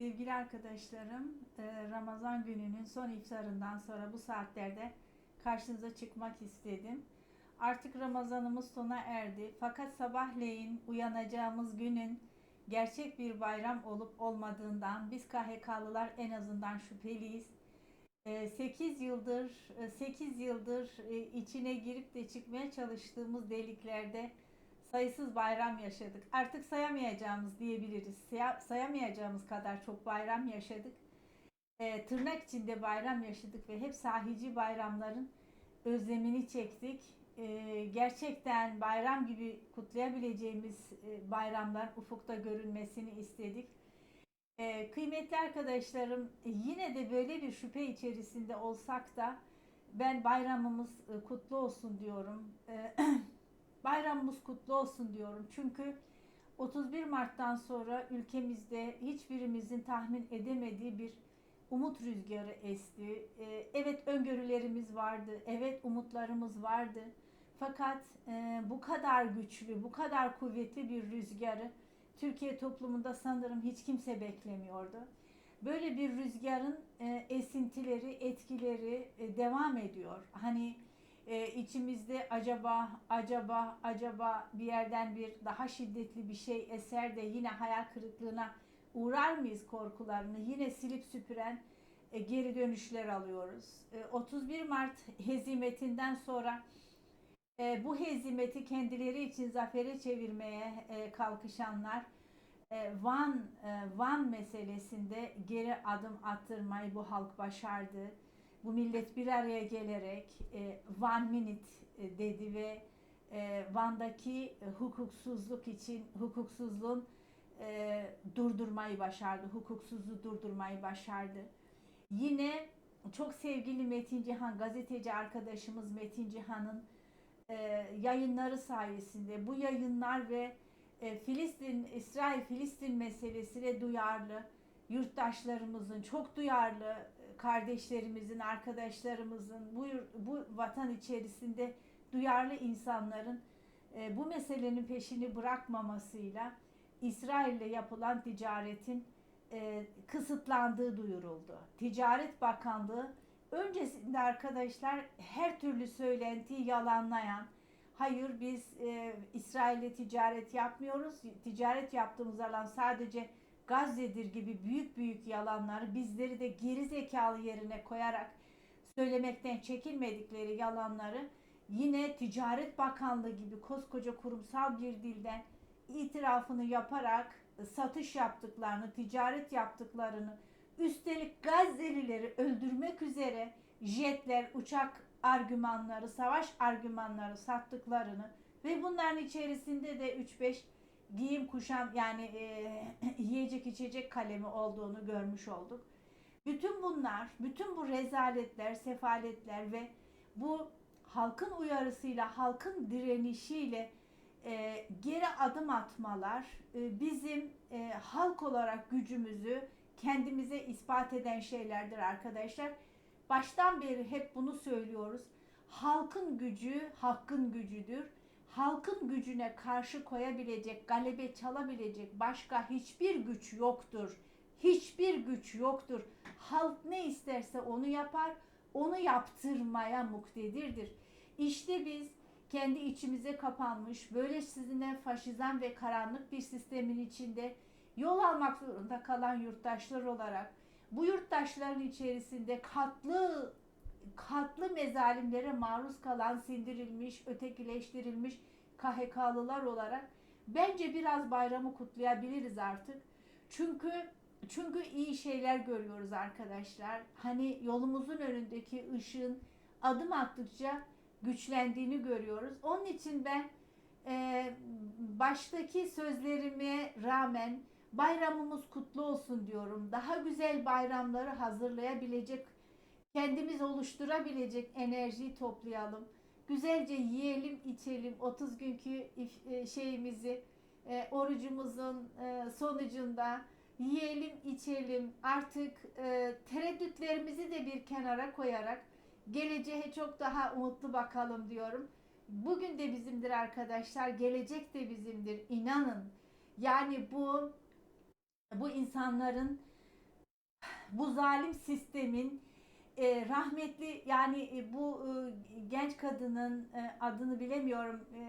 Sevgili arkadaşlarım, e, Ramazan gününün son iftarından sonra bu saatlerde karşınıza çıkmak istedim. Artık Ramazanımız sona erdi. Fakat sabahleyin uyanacağımız günün gerçek bir bayram olup olmadığından biz KHK'lılar en azından şüpheliyiz. 8 yıldır 8 yıldır e, içine girip de çıkmaya çalıştığımız deliklerde sayısız bayram yaşadık. Artık sayamayacağımız diyebiliriz. Saya- sayamayacağımız kadar çok bayram yaşadık. E, tırnak içinde bayram yaşadık ve hep sahici bayramların özlemini çektik. E, gerçekten bayram gibi kutlayabileceğimiz e, bayramlar ufukta görünmesini istedik. E, kıymetli arkadaşlarım yine de böyle bir şüphe içerisinde olsak da ben bayramımız e, kutlu olsun diyorum. E, Bayramımız kutlu olsun diyorum. Çünkü 31 Mart'tan sonra ülkemizde hiçbirimizin tahmin edemediği bir umut rüzgarı esti. Ee, Evet öngörülerimiz vardı. Evet umutlarımız vardı. Fakat e, bu kadar güçlü, bu kadar kuvvetli bir rüzgarı Türkiye toplumunda sanırım hiç kimse beklemiyordu. Böyle bir rüzgarın e, esintileri, etkileri e, devam ediyor. Hani e, içimizde acaba acaba acaba bir yerden bir daha şiddetli bir şey eser de yine hayal kırıklığına uğrar mıyız korkularını yine silip süpüren e, geri dönüşler alıyoruz. E, 31 Mart hezimetinden sonra e, bu hezimeti kendileri için zafere çevirmeye e, kalkışanlar e, Van e, Van meselesinde geri adım attırmayı bu halk başardı bu millet bir araya gelerek e, one minute e, dedi ve e, Van'daki e, hukuksuzluk için hukuksuzluğun e, durdurmayı başardı. Hukuksuzluğu durdurmayı başardı. Yine çok sevgili Metin Cihan gazeteci arkadaşımız Metin Cihan'ın e, yayınları sayesinde bu yayınlar ve e, Filistin İsrail Filistin meselesine duyarlı yurttaşlarımızın çok duyarlı kardeşlerimizin, arkadaşlarımızın, bu, bu vatan içerisinde duyarlı insanların e, bu meselenin peşini bırakmamasıyla İsrail'le yapılan ticaretin e, kısıtlandığı duyuruldu. Ticaret Bakanlığı öncesinde arkadaşlar her türlü söylentiyi yalanlayan, hayır biz e, İsrail'le ticaret yapmıyoruz, ticaret yaptığımız alan sadece Gazze'dir gibi büyük büyük yalanları bizleri de geri zekalı yerine koyarak söylemekten çekinmedikleri yalanları yine Ticaret Bakanlığı gibi koskoca kurumsal bir dilden itirafını yaparak satış yaptıklarını, ticaret yaptıklarını, üstelik Gazze'lileri öldürmek üzere jetler, uçak argümanları, savaş argümanları sattıklarını ve bunların içerisinde de 3-5 giyim kuşam yani e, yiyecek içecek kalemi olduğunu görmüş olduk. Bütün bunlar, bütün bu rezaletler, sefaletler ve bu halkın uyarısıyla, halkın direnişiyle e, geri adım atmalar e, bizim e, halk olarak gücümüzü kendimize ispat eden şeylerdir arkadaşlar. Baştan beri hep bunu söylüyoruz. Halkın gücü hakkın gücüdür halkın gücüne karşı koyabilecek, galebe çalabilecek başka hiçbir güç yoktur. Hiçbir güç yoktur. Halk ne isterse onu yapar, onu yaptırmaya muktedirdir. İşte biz kendi içimize kapanmış, böyle sizinle faşizan ve karanlık bir sistemin içinde yol almak zorunda kalan yurttaşlar olarak bu yurttaşların içerisinde katlı katlı mezalimlere maruz kalan, sindirilmiş, ötekileştirilmiş KHK'lılar olarak bence biraz bayramı kutlayabiliriz artık. Çünkü çünkü iyi şeyler görüyoruz arkadaşlar. Hani yolumuzun önündeki ışığın adım attıkça güçlendiğini görüyoruz. Onun için ben e, baştaki sözlerime rağmen bayramımız kutlu olsun diyorum. Daha güzel bayramları hazırlayabilecek kendimiz oluşturabilecek enerjiyi toplayalım. Güzelce yiyelim, içelim. 30 günkü e, şeyimizi e, orucumuzun e, sonucunda yiyelim, içelim. Artık tereddütlerimizi de bir kenara koyarak geleceğe çok daha umutlu bakalım diyorum. Bugün de bizimdir arkadaşlar, gelecek de bizimdir. İnanın. Yani bu bu insanların bu zalim sistemin e, rahmetli yani e, bu e, genç kadının e, adını bilemiyorum e,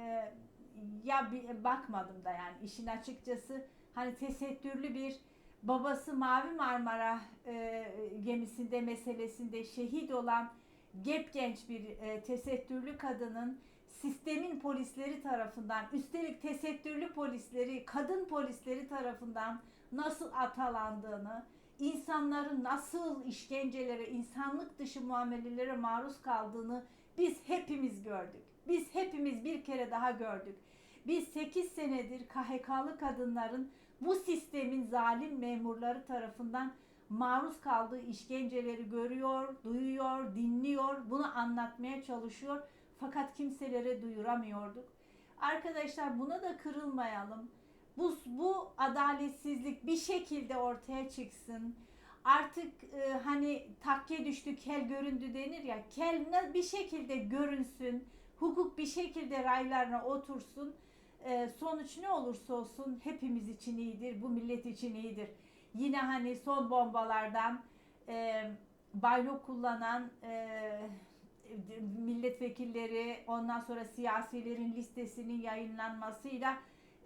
ya bir, bakmadım da yani işin açıkçası. Hani tesettürlü bir babası Mavi Marmara e, gemisinde meselesinde şehit olan gep genç bir e, tesettürlü kadının sistemin polisleri tarafından üstelik tesettürlü polisleri kadın polisleri tarafından nasıl atalandığını insanların nasıl işkencelere insanlık dışı muamelelere maruz kaldığını biz hepimiz gördük. Biz hepimiz bir kere daha gördük. Biz 8 senedir KHK'lı kadınların bu sistemin zalim memurları tarafından maruz kaldığı işkenceleri görüyor, duyuyor, dinliyor, bunu anlatmaya çalışıyor. Fakat kimselere duyuramıyorduk. Arkadaşlar buna da kırılmayalım. Bu, bu adaletsizlik bir şekilde ortaya çıksın. Artık e, hani takke düştü, kel göründü denir ya. Kel bir şekilde görünsün. Hukuk bir şekilde raylarına otursun. E, sonuç ne olursa olsun hepimiz için iyidir. Bu millet için iyidir. Yine hani son bombalardan e, baylok kullanan e, milletvekilleri ondan sonra siyasilerin listesinin yayınlanmasıyla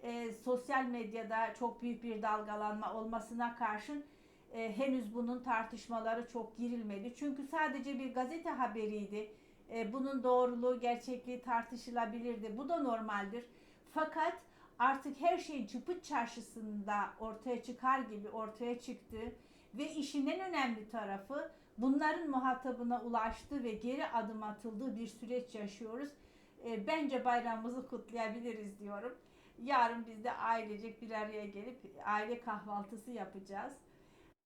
e, sosyal medyada çok büyük bir dalgalanma olmasına karşın e, henüz bunun tartışmaları çok girilmedi. Çünkü sadece bir gazete haberiydi. E, bunun doğruluğu, gerçekliği tartışılabilirdi. Bu da normaldir. Fakat artık her şey çıpıt çarşısında ortaya çıkar gibi ortaya çıktı ve işin en önemli tarafı bunların muhatabına ulaştığı ve geri adım atıldığı bir süreç yaşıyoruz. E, bence bayramımızı kutlayabiliriz diyorum. Yarın biz de ailecek bir araya gelip aile kahvaltısı yapacağız.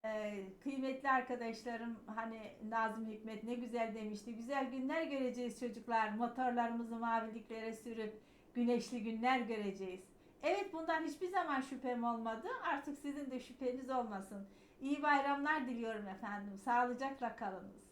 Ee, kıymetli arkadaşlarım hani Nazım Hikmet ne güzel demişti. Güzel günler göreceğiz çocuklar. Motorlarımızı maviliklere sürüp güneşli günler göreceğiz. Evet bundan hiçbir zaman şüphem olmadı. Artık sizin de şüpheniz olmasın. İyi bayramlar diliyorum efendim. Sağlıcakla kalınız.